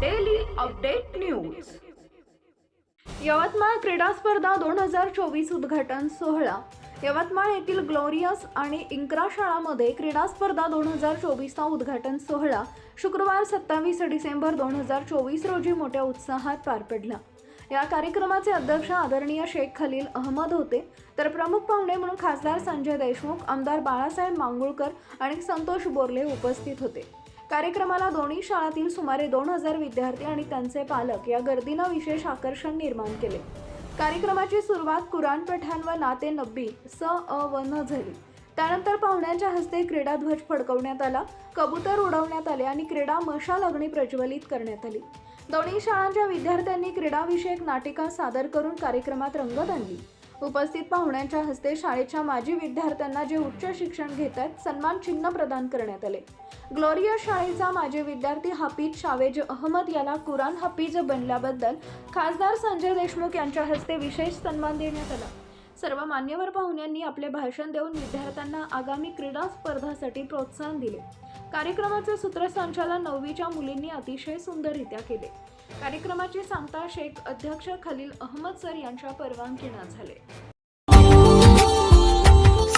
Daily update news Yavatmal क्रीडा स्पर्धा दोन हजार चोवीस उद्घाटन सोहळा. यवतमाळ येथील ग्लोरियस आणि इंक्रा शाळामध्ये क्रीडा स्पर्धा दोन हजार चोवीसचा उद्घाटन सोहळा. शुक्रवार सत्तावीस डिसेंबर दोन हजार चोवीस रोजी मोठ्या उत्साहात पार पडला. या कार्यक्रमाचे अध्यक्ष आदरणीय शेख खलील अहमद होते. तर प्रमुख पाहुणे म्हणून खासदार संजय देशमुख आमदार बाळासाहेब मांगुळकर आणि संतोष बोरले उपस्थित होते. कार्यक्रमाला दोन्ही शाळातील सुमारे दोन हजार विद्यार्थी आणि त्यांचे पालक या गर्दीनं विशेष आकर्षण निर्माण केले. कार्यक्रमाची सुरुवात कुराण पठाण व नाते नब्बी स अ व न झाली. त्यानंतर पाहुण्यांच्या हस्ते क्रीडा ध्वज फडकवण्यात आला कबूतर उडवण्यात आले आणि क्रीडा मशाल अग्नी प्रज्वलित करण्यात आली. दोन्ही शाळांच्या विद्यार्थ्यांनी क्रीडाविषयक नाटिका सादर करून कार्यक्रमात रंगत आणली. उपस्थित पाहुण्यांच्या हस्ते शाळेच्या माजी विद्यार्थ्यांना जे उच्च शिक्षण घेत आहेत सन्मान चिन्ह प्रदान करण्यात आले. ग्लोरिया शाळेचा माजी विद्यार्थी हाफिज शावेज अहमद याला कुरान हाफिज बनल्याबद्दल खासदार संजय देशमुख यांच्या हस्ते विशेष सन्मान देण्यात आला. सर्व मान्यवर पाहुण्यांनी आपले भाषण देऊन विद्यार्थ्यांना आगामी क्रीडा स्पर्धासाठी प्रोत्साहन दिले. कार्यक्रमाचे सूत्रसंचालन नववीच्या मुलींनी अतिशय सुंदररित्या केले. कार्यक्रमाची सांगता शेख अध्यक्ष खलील अहमद सर यांच्या परवानगीनं झाले.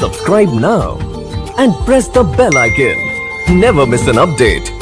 Subscribe now and press the bell icon never miss an update